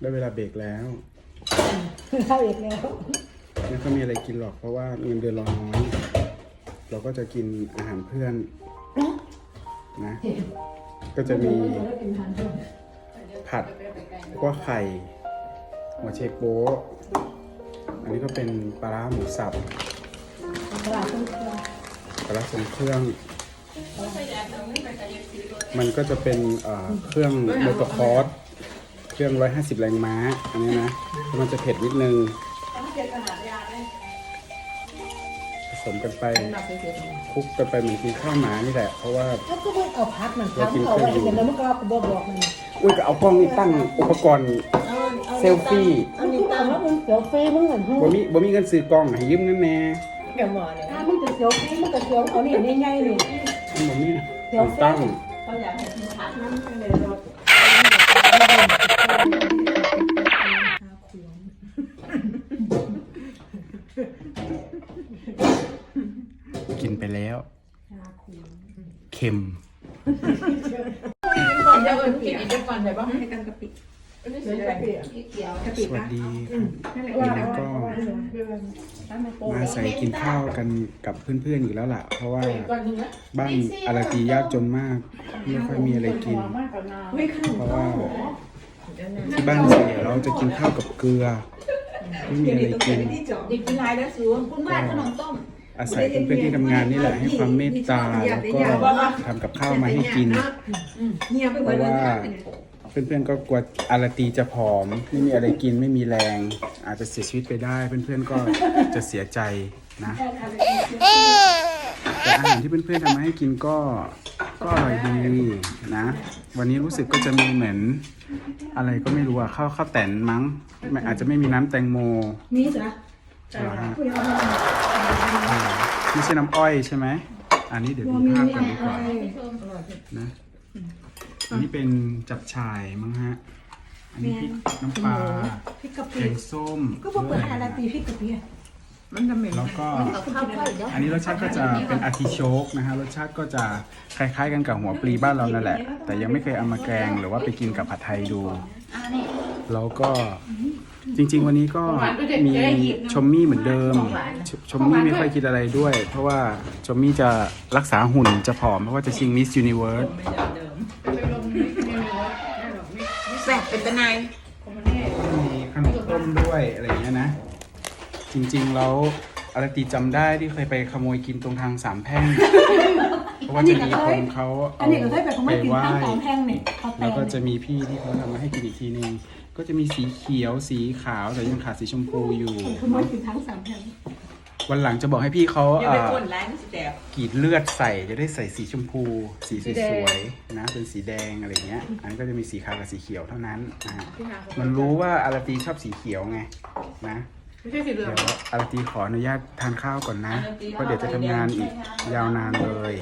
ได้เวลาเบรกแล้วเข้าอีกแล้วไม่ค่อยมีอะไรกินหรอกเพราะว่าเงินเดือนเราน้อยเราก็จะกินอาหารเพื่อนนะ ก็จะมีผัดแล้วก็ไข่หัวเชโป๊ะอันนี้ก็เป็นปลาร้าหมูสับตลาดต้นเครื่องปลาร้าทรงเครื่อง มันก็จะเป็นเอ่อเครื่องโมโตคอร์ส เครื่อง 150 แรงม้า อันนี้นะแล้วมันจะเผ็ดนิดนึงผสมกันไปคลุกกันไปเหมือนกินข้าวหมานี่แหละ เพราะว่าแล้วก็มันเอาพักมันพักเอาไว้เห็นแล้วมันก็เอาบอกบอกมันอุ้ยก็เอากล้องนี่ตั้งอุปกรณ์เซลฟี่อันนี้ตั้งแล้วมันเสียวฟรีมึงเหมือนหูบ่มีบ่มีเงินซื้อกล้องให้ยืมเงินแน่เดี๋ยวหมอเนี่ยถ้ามึงจะเสียวฟรีมึงก็เสียวเอานี่ง่ายๆนี่มันบ่มีต้องตั้งเขาอยากให้กินพักน้ำเลย กินไปแล้ว เค็มก่อนจะเอิญกินอีกก่อนใช่ปะให้กันกะปิไม่ใช่กะปิเขียวกะปิสวัสดีครับแล้วก็มาใส่กินข้าวกันกับเพื่อนๆอีกแล้วล่ะ เพราะว่าก่อนนึงนะบ้านอาราตียากจนมาก ไม่ค่อยมีอะไรกินไม่ขนมเพราะว่าที่บ้านเสียเราจะกินข้าวกับเกลือ ไม่มีอะไรกินเด็กกินไรแล้วสูงคุณบ้านขนมต้มอาศัยเพื่อนๆที่ทำงานนี่แหละให้ความเมตตาแล้วก็ทำกับข้าวมาให้กิน เงียบไปเพหมดราะเลยว่า เพื่อนๆก็กลัวอาราตีจะผอม ไม่มีอะไรกินไม่มีแรง อาจจะเสียชีวิตไปได้เพื่อนๆก็จะเสียใจนะแต่อาหารที่เพื่อนๆทำมาให้กินก็ ก็อร่อยดีนะ วันนี้รู้สึกก็จะมีเหมือนอะไรก็ไม่รู้อะข้าวข้าวแตนมั้งไม่อาจจะไม่มีน้ำแตงโมมีสินะเหรอฮะอ่าไม่ใช่น้ำอ้อยใช่ไหมอันนี้เดี๋ยวดูภาพกันดีกว่านะอันนี้เป็นจับฉ่ายมั้งฮะ อันนี้พริกน้ำปลาพริกกะแกปิงส้มก็บอกเปิดอะไรตีพริกกะปิ มันจะเหม็น แล้วก็ข้าวไข่เดี๋ยวอันนี้รสชาติก็จะเป็นอาร์ติโชกนะฮะรสชาติก็จะคล้ายๆกันกับหัวปลีบ้านเรานั่นแหละ แต่ยังไม่เคยเอามาแกงหรือว่าไปกินกับผัดไทยดู แล้วก็จริง ๆ วันนี้ก็มีชมมี่เหมือนเดิมชชมมี่ไม่ค่อยคิดอะไรด้วย เพราะว่าชมมี่จะรักษาหุ่นจะผอมเพราะว่าจะชิงมิส s u นิเวิร์สแสบเป็นตะนายมีขนมต้มด้วยอะไรอย่างเงี้ยนะ จริงๆแล้วอาราตีจำได้ที่เคยไปขโมยกินตรงทางสามแพร่ง เพราะว่าจะมีคนเขาอัเอานนี้ก็ได้ไปเขาไปไม่กินไหว้ข้าวสองแพงเนี่ยเขาแต่แล้วก็จะมีพี่ที่เขาทำมาให้กินอีกทีนึงก็จะมีสีเขียวสีขาวแต่ยังขาดสีชมพูอยู่เขาไม่กินทั้งสามแพงวันหลังจะบอกให้พี่เขาอย่าไปเอ่อก้นร้านสิแสบกรีดเลือดใส่จะได้ใส่สีชมพู สีสวยๆนะเป็นสีแดงอะไรเงี้ย อันนี้ก็จะมีสีขาวกับสีเขียวเท่านั้นนะฮะมันรู้ว่าอาราตีชอบสีเขียวไงนะ ไม่ใช่สีเหลืเดี๋อยงวอาราตีขออนุญาตทานข้าวก่อนนะ เพราะเดี๋ยวจะทำงานอีกยาวนานเลย